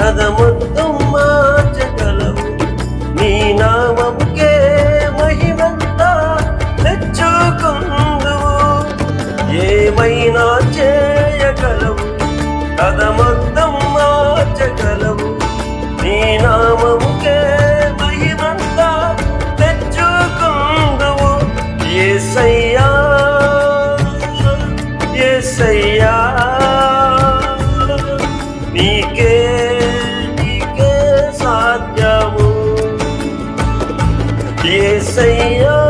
కథ మొత్తం మార్చగలవు నీ నామముకే say.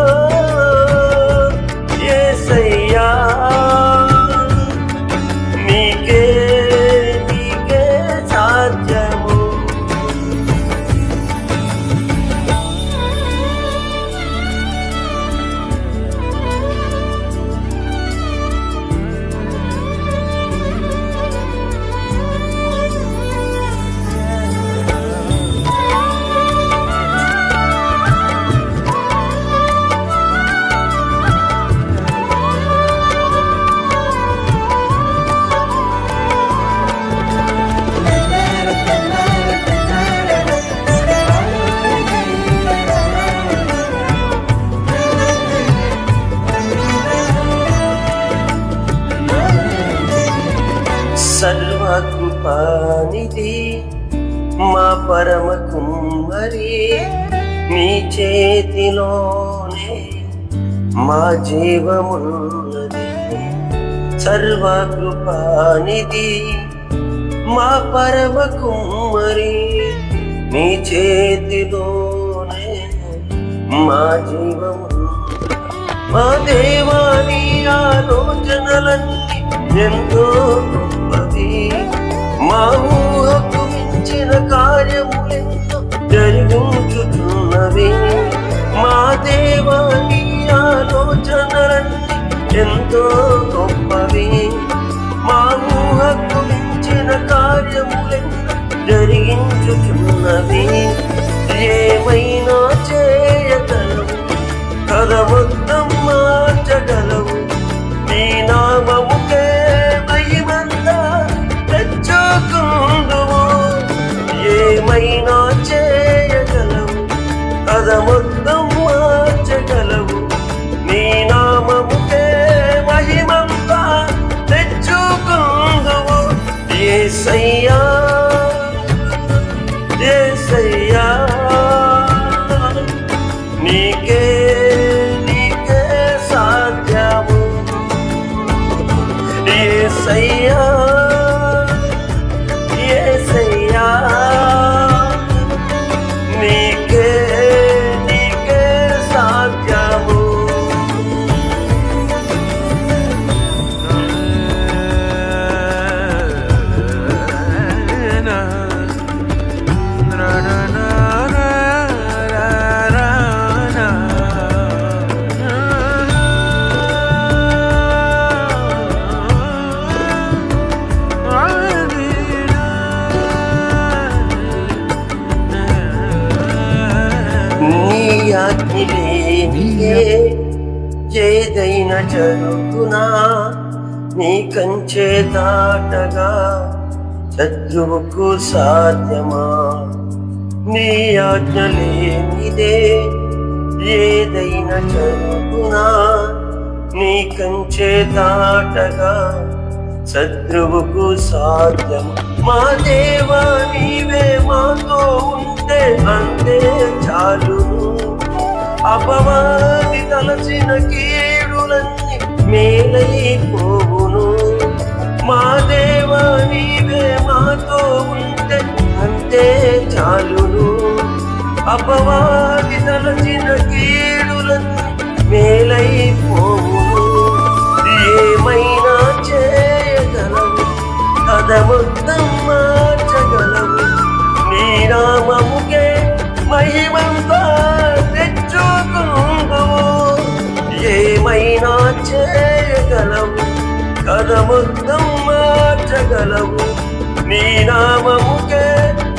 సర్వకృపానిధి మా పరమ కుమ్మరి. నీ చేతిలోనే మా జీవమున్నది. సర్వకృపానిధి మా పరమ కుమ్మరి. నీ చేతిలోనే మా జీవము మా దేవాని ఆలోచనలన్నీ ఎంతో గొప్పది. మా ఊహకు మించిన కార్యములెంతో జరిగించుచున్నవి. మా దేవాని ఆలోచనలన్నీ ఎంతో గొప్పవి. మా ఊహకు మించిన కార్యములెంతో జరిగించుచున్నవి. ఆజ్ఞలేనియే ఏదైనా జరుగునా? నీ కంచే దాటగా శత్రువుకు సాధ్యమా? నీ ఆజ్ఞలేనిదే ఏదైనా చదువునా నీ కంచే దాటగా శత్రువుకు సాధ్యం మా దేవా నీవే మాతో ఉంటే ఉంటే అంతే చాలును. అపవాది తలచిన కీడులన్నీ మేలైపోవును మా దేవా నీవే మాతో ఉంటే అంతే చాలును. అపవాది తలచి ఏమైనా చేయగలవు కథ మొత్తం మార్చగలవు. నీ నామముకే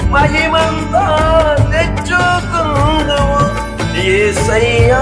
మహిమంతా తెచ్చుకుందవు. ఏ సయ్యా